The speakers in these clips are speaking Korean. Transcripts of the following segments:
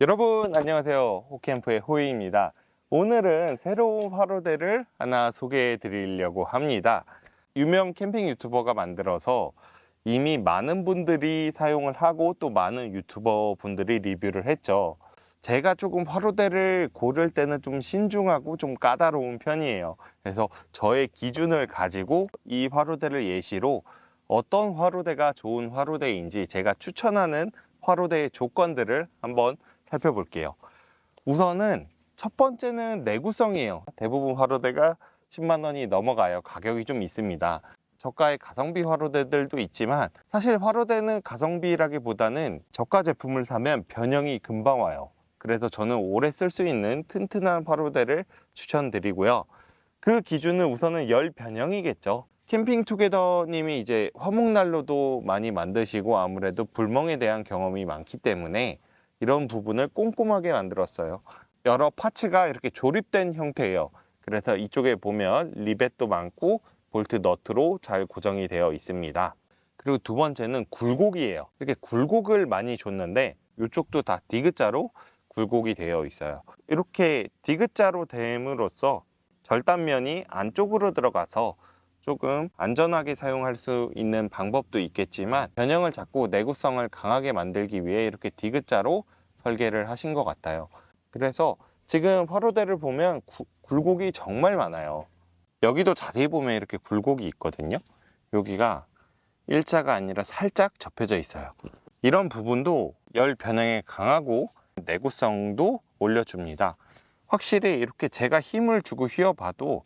여러분 안녕하세요. 호캠프의 호이입니다. 오늘은 새로운 화로대를 하나 소개해 드리려고 합니다. 유명 캠핑 유튜버가 만들어서 이미 많은 분들이 사용을 하고 또 많은 유튜버 분들이 리뷰를 했죠. 제가 조금 화로대를 고를 때는 좀 신중하고 좀 까다로운 편이에요. 그래서 저의 기준을 가지고 이 화로대를 예시로 어떤 화로대가 좋은 화로대인지 제가 추천하는 화로대의 조건들을 한번 살펴볼게요. 우선은 첫 번째는 내구성이에요. 대부분 화로대가 10만 원이 넘어가요. 가격이 좀 있습니다. 저가의 가성비 화로대들도 있지만 사실 화로대는 가성비라기보다는 저가 제품을 사면 변형이 금방 와요. 그래서 저는 오래 쓸 수 있는 튼튼한 화로대를 추천드리고요. 그 기준은 우선은 열 변형이겠죠. 캠핑 투게더님이 이제 화목난로도 많이 만드시고 아무래도 불멍에 대한 경험이 많기 때문에 이런 부분을 꼼꼼하게 만들었어요. 여러 파츠가 이렇게 조립된 형태예요. 그래서 이쪽에 보면 리벳도 많고 볼트 너트로 잘 고정이 되어 있습니다. 그리고 두 번째는 굴곡이에요. 이렇게 굴곡을 많이 줬는데 이쪽도 다 디귿자로 굴곡이 되어 있어요. 이렇게 디귿자로 됨으로써 절단면이 안쪽으로 들어가서 조금 안전하게 사용할 수 있는 방법도 있겠지만 변형을 잡고 내구성을 강하게 만들기 위해 이렇게 디귿자로 설계를 하신 것 같아요. 그래서 지금 화로대를 보면 구- 굴곡이 정말 많아요. 여기도 자세히 보면 이렇게 굴곡이 있거든요. 여기가 일자가 아니라 살짝 접혀져 있어요. 이런 부분도 열 변형에 강하고 내구성도 올려줍니다. 확실히 이렇게 제가 힘을 주고 휘어봐도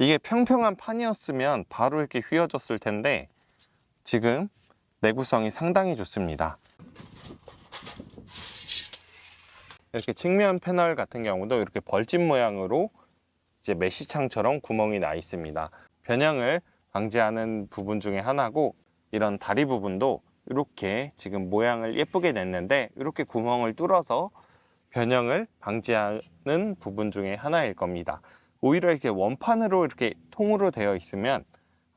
이게 평평한 판이었으면 바로 이렇게 휘어졌을 텐데 지금 내구성이 상당히 좋습니다. 이렇게 측면 패널 같은 경우도 이렇게 벌집 모양으로 이제 메시창처럼 구멍이 나 있습니다. 변형을 방지하는 부분 중에 하나고 이런 다리 부분도 이렇게 지금 모양을 예쁘게 냈는데 이렇게 구멍을 뚫어서 변형을 방지하는 부분 중에 하나일 겁니다. 오히려 이렇게 원판으로 이렇게 통으로 되어 있으면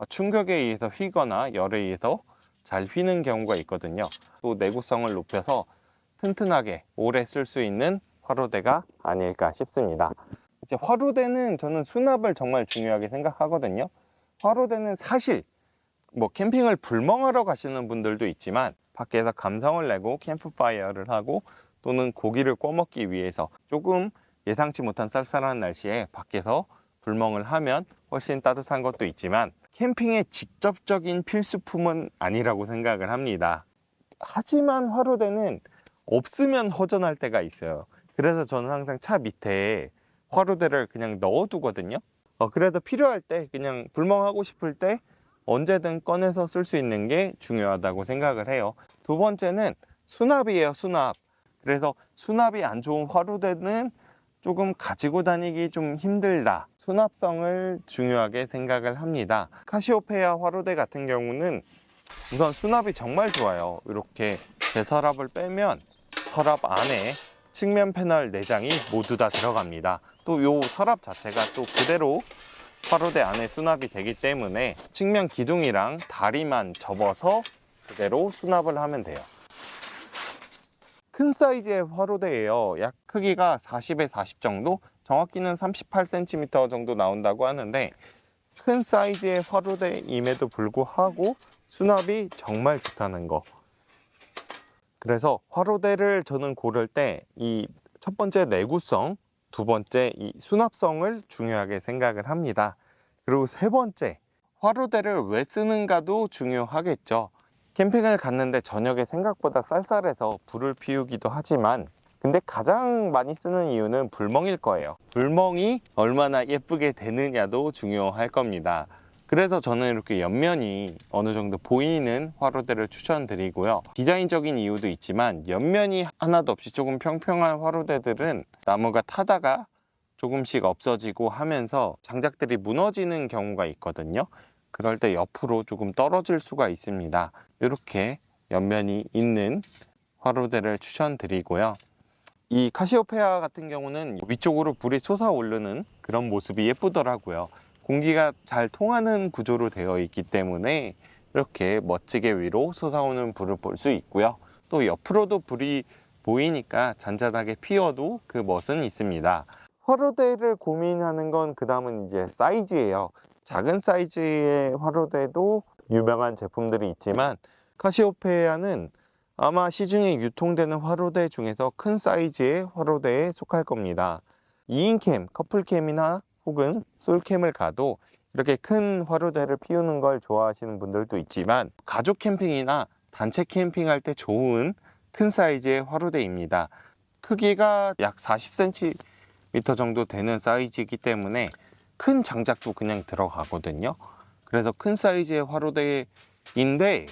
충격에 의해서 휘거나 열에 의해서 잘 휘는 경우가 있거든요. 또 내구성을 높여서 튼튼하게 오래 쓸 수 있는 화로대가 아닐까 싶습니다. 이제 화로대는 저는 수납을 정말 중요하게 생각하거든요. 화로대는 사실 뭐 캠핑을 불멍하러 가시는 분들도 있지만 밖에서 감성을 내고 캠프파이어를 하고 또는 고기를 구워 먹기 위해서 조금 예상치 못한 쌀쌀한 날씨에 밖에서 불멍을 하면 훨씬 따뜻한 것도 있지만 캠핑의 직접적인 필수품은 아니라고 생각을 합니다. 하지만 화로대는 없으면 허전할 때가 있어요. 그래서 저는 항상 차 밑에 화로대를 그냥 넣어두거든요. 어, 그래도 필요할 때 그냥 불멍하고 싶을 때 언제든 꺼내서 쓸 수 있는 게 중요하다고 생각을 해요. 두 번째는 수납이에요, 수납. 그래서 수납이 안 좋은 화로대는 조금 가지고 다니기 좀 힘들다. 수납성을 중요하게 생각을 합니다. 카시오페아 화로대 같은 경우는 우선 수납이 정말 좋아요. 이렇게 대서랍을 빼면 서랍 안에 측면 패널 내장이 모두 다 들어갑니다. 또 이 서랍 자체가 또 그대로 화로대 안에 수납이 되기 때문에 측면 기둥이랑 다리만 접어서 그대로 수납을 하면 돼요. 큰 사이즈의 화로대예요. 약 크기가 40에 40 정도, 정확히는 38cm 정도 나온다고 하는데 큰 사이즈의 화로대임에도 불구하고 수납이 정말 좋다는 거. 그래서 화로대를 저는 고를 때 이 첫 번째 내구성, 두 번째 이 수납성을 중요하게 생각을 합니다. 그리고 세 번째 화로대를 왜 쓰는가도 중요하겠죠. 캠핑을 갔는데 저녁에 생각보다 쌀쌀해서 불을 피우기도 하지만 근데 가장 많이 쓰는 이유는 불멍일 거예요. 불멍이 얼마나 예쁘게 되느냐도 중요할 겁니다. 그래서 저는 이렇게 옆면이 어느 정도 보이는 화로대를 추천드리고요. 디자인적인 이유도 있지만 옆면이 하나도 없이 조금 평평한 화로대들은 나무가 타다가 조금씩 없어지고 하면서 장작들이 무너지는 경우가 있거든요. 그럴 때 옆으로 조금 떨어질 수가 있습니다. 이렇게 옆면이 있는 화로대를 추천드리고요. 이 카시오페아 같은 경우는 위쪽으로 불이 솟아오르는 그런 모습이 예쁘더라고요. 공기가 잘 통하는 구조로 되어 있기 때문에 이렇게 멋지게 위로 솟아오는 불을 볼 수 있고요. 또 옆으로도 불이 보이니까 잔잔하게 피어도 그 멋은 있습니다. 화로대를 고민하는 건 그 다음은 이제 사이즈예요. 작은 사이즈의 화로대도 유명한 제품들이 있지만 카시오페아는 아마 시중에 유통되는 화로대 중에서 큰 사이즈의 화로대에 속할 겁니다. 2인캠, 커플캠이나 혹은 솔캠을 가도 이렇게 큰 화로대를 피우는 걸 좋아하시는 분들도 있지만 가족 캠핑이나 단체 캠핑할 때 좋은 큰 사이즈의 화로대입니다. 크기가 약 40cm 정도 되는 사이즈이기 때문에 큰 장작도 그냥 들어가거든요. 그래서 큰 사이즈의 화로대인데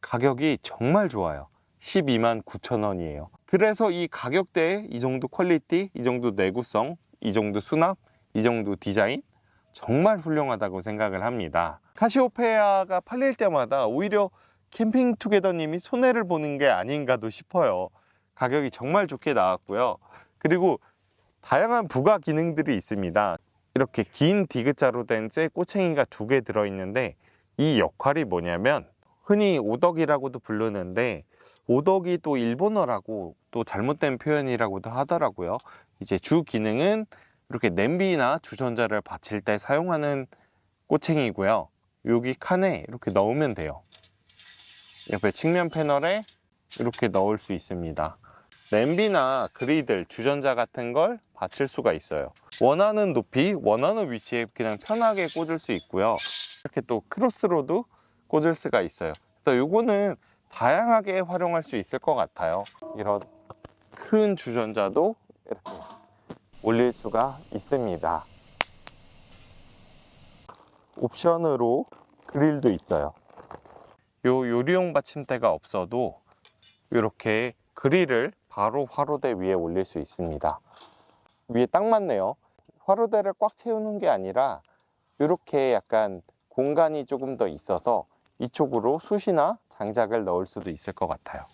가격이 정말 좋아요. 12만 9천 원이에요. 그래서 이 가격대에 이 정도 퀄리티, 이 정도 내구성, 이 정도 수납, 이 정도 디자인 정말 훌륭하다고 생각을 합니다. 카시오페아가 팔릴 때마다 오히려 캠핑 투게더님이 손해를 보는 게 아닌가도 싶어요. 가격이 정말 좋게 나왔고요. 그리고 다양한 부가 기능들이 있습니다. 이렇게 긴 디귿자로 된 쇠 꼬챙이가 두 개 들어있는데 이 역할이 뭐냐면 흔히 오덕이라고도 부르는데 오덕이 또 일본어라고 또 잘못된 표현이라고도 하더라고요. 이제 주 기능은 이렇게 냄비나 주전자를 받칠 때 사용하는 꼬챙이고요. 여기 칸에 이렇게 넣으면 돼요. 옆에 측면 패널에 이렇게 넣을 수 있습니다. 냄비나 그리들, 주전자 같은 걸 받칠 수가 있어요. 원하는 높이, 원하는 위치에 그냥 편하게 꽂을 수 있고요. 이렇게 또 크로스로도 꽂을 수가 있어요. 그래서 요거는 다양하게 활용할 수 있을 것 같아요. 이런 큰 주전자도 이렇게 올릴 수가 있습니다. 옵션으로 그릴도 있어요. 요 요리용 받침대가 없어도 이렇게 그릴을 바로 화로대 위에 올릴 수 있습니다. 위에 딱 맞네요. 화로대를 꽉 채우는 게 아니라 이렇게 약간 공간이 조금 더 있어서 이쪽으로 숯이나 장작을 넣을 수도 있을 것 같아요.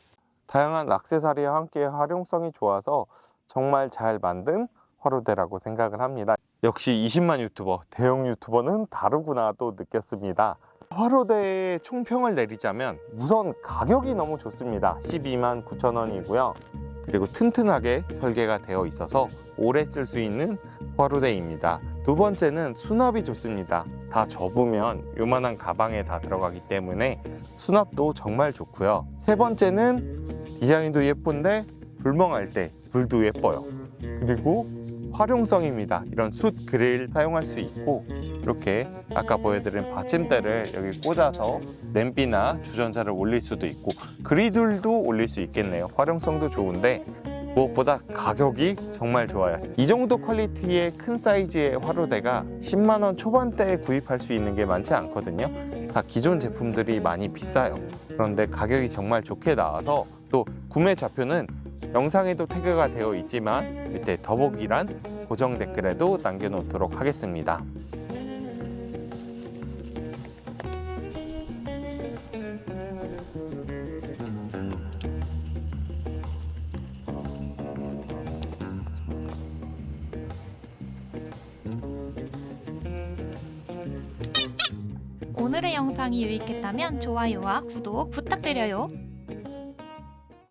다양한 액세서리와 함께 활용성이 좋아서 정말 잘 만든 화로대라고 생각을 합니다. 역시 20만 유튜버, 대형 유튜버는 다르구나 또 느꼈습니다. 화로대의 총평을 내리자면 우선 가격이 너무 좋습니다. 12만 9천 원이고요. 그리고 튼튼하게 설계가 되어 있어서 오래 쓸 수 있는 화로대입니다. 두 번째는 수납이 좋습니다. 다 접으면 요만한 가방에 다 들어가기 때문에 수납도 정말 좋고요. 세 번째는 디자인도 예쁜데 불멍할 때 불도 예뻐요. 그리고 활용성입니다. 이런 숯 그릴 사용할 수 있고 이렇게 아까 보여드린 받침대를 여기 꽂아서 냄비나 주전자를 올릴 수도 있고 그리들도 올릴 수 있겠네요. 활용성도 좋은데 무엇보다 가격이 정말 좋아요. 이 정도 퀄리티의 큰 사이즈의 화로대가 10만 원 초반대에 구입할 수 있는 게 많지 않거든요. 다 기존 제품들이 많이 비싸요. 그런데 가격이 정말 좋게 나와서 또 구매 좌표는 영상에도 태그가 되어 있지만 밑에 더보기란 고정 댓글에도 남겨놓도록 하겠습니다. 오늘의 영상이 유익했다면 좋아요와 구독 부탁드려요.